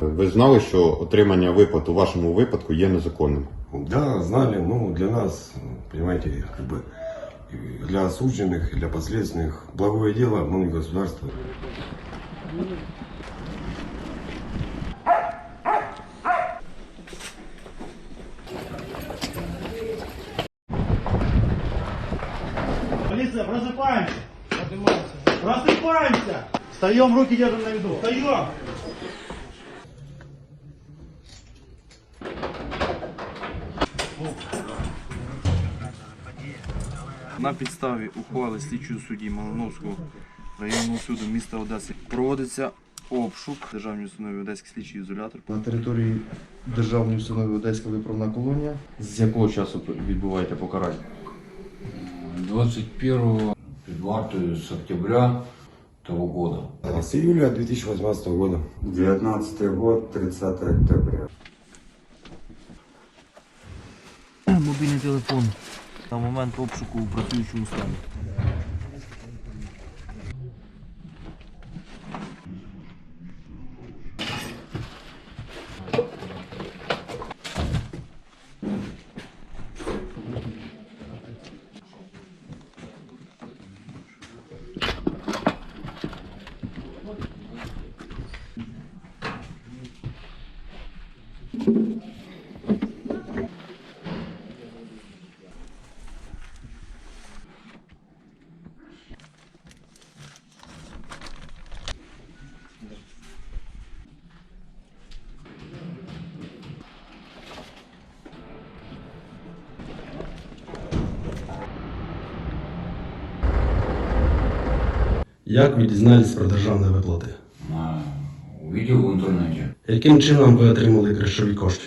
Ви знали, що отримання виплат у вашому випадку є незаконним? Да, знали, ну, для нас, понимаете, как бы, и для осужденных, и для последственных, благое дело, но не государство. Полиция, просыпаемся! Просыпаемся! Встаем, руки держим на виду. Встаем! На підставі ухвали слідчого судді Малиновського районного суду міста Одеси проводиться обшук державної установи Одеський слідчий ізолятор. На території Державної установи Одеська виправна колонія. З якого часу відбуваєте покарання? 21 під вартою с октября того года. С июля 2018 года. 19 год, 30 октября. Мобільний телефон на момент обшуку у працюючому стані. Як ви дізнались про державні виплати? На- Увидел в интернете. Яким чином ви отримали грошові кошти?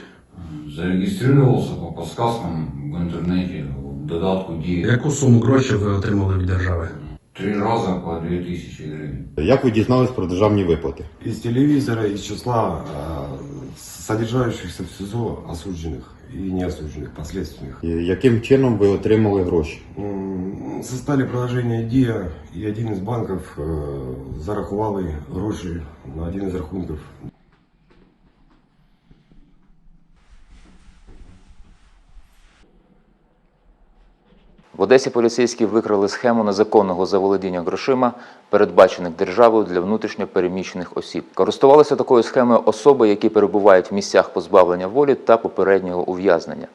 Зарегистрировался по подсказкам в интернете, в додатку Дия. Яку суму грошей ви отримали від держави? Три раза по 2000 гривен. Як ви дізнались про державні виплати? Из телевизора, из числа э, содержащихся в СИЗО осужденных и неосужденных, последственных. І Яким чином ви отримали гроші? М, Составили приложение ДИА, и один из банков э, зарахували гроші на один из рахунков. В Одесі поліцейські викрили схему незаконного заволодіння грошима, передбачених державою для внутрішньо переміщених осіб. Користувалися такою схемою особи, які перебувають в місцях позбавлення волі та попереднього ув'язнення.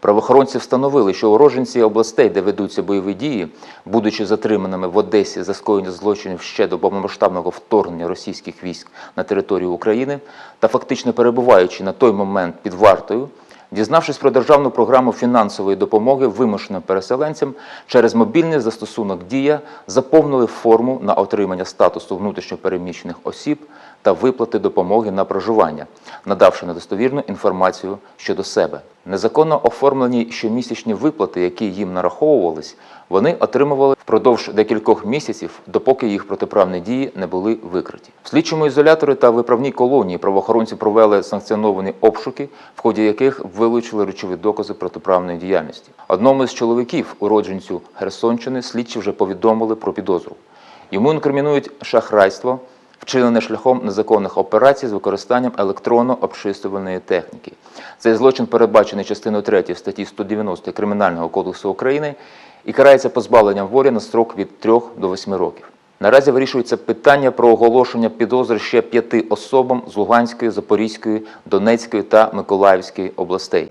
Правоохоронці встановили, що уроженці областей, де ведуться бойові дії, будучи затриманими в Одесі за скоєння злочинів ще до повномасштабного вторгнення російських військ на територію України та фактично перебуваючи на той момент під вартою, Дізнавшись про державну програму фінансової допомоги вимушеним переселенцям, через мобільний застосунок Дія заповнили форму на отримання статусу внутрішньопереміщених осіб та виплати допомоги на проживання, надавши недостовірну інформацію щодо себе. Незаконно оформлені щомісячні виплати, які їм нараховувались, вони отримували впродовж декількох місяців, допоки їх протиправні дії не були викриті. В слідчому ізоляторі та виправній колонії правоохоронці провели санкціоновані обшуки, в ході яких вилучили речові докази протиправної діяльності. Одному з чоловіків, уродженцю Херсонщини, слідчі вже повідомили про підозру. Йому інкримінують шахрайство, вчинене шляхом незаконних операцій з використанням електронно-обчислювальної техніки. Цей злочин передбачений частиною 3 статті 190 Кримінального кодексу України і карається позбавленням волі на строк від 3 до 8 років. Наразі вирішується питання про оголошення підозри ще п'яти особам з Луганської, Запорізької, Донецької та Миколаївської областей.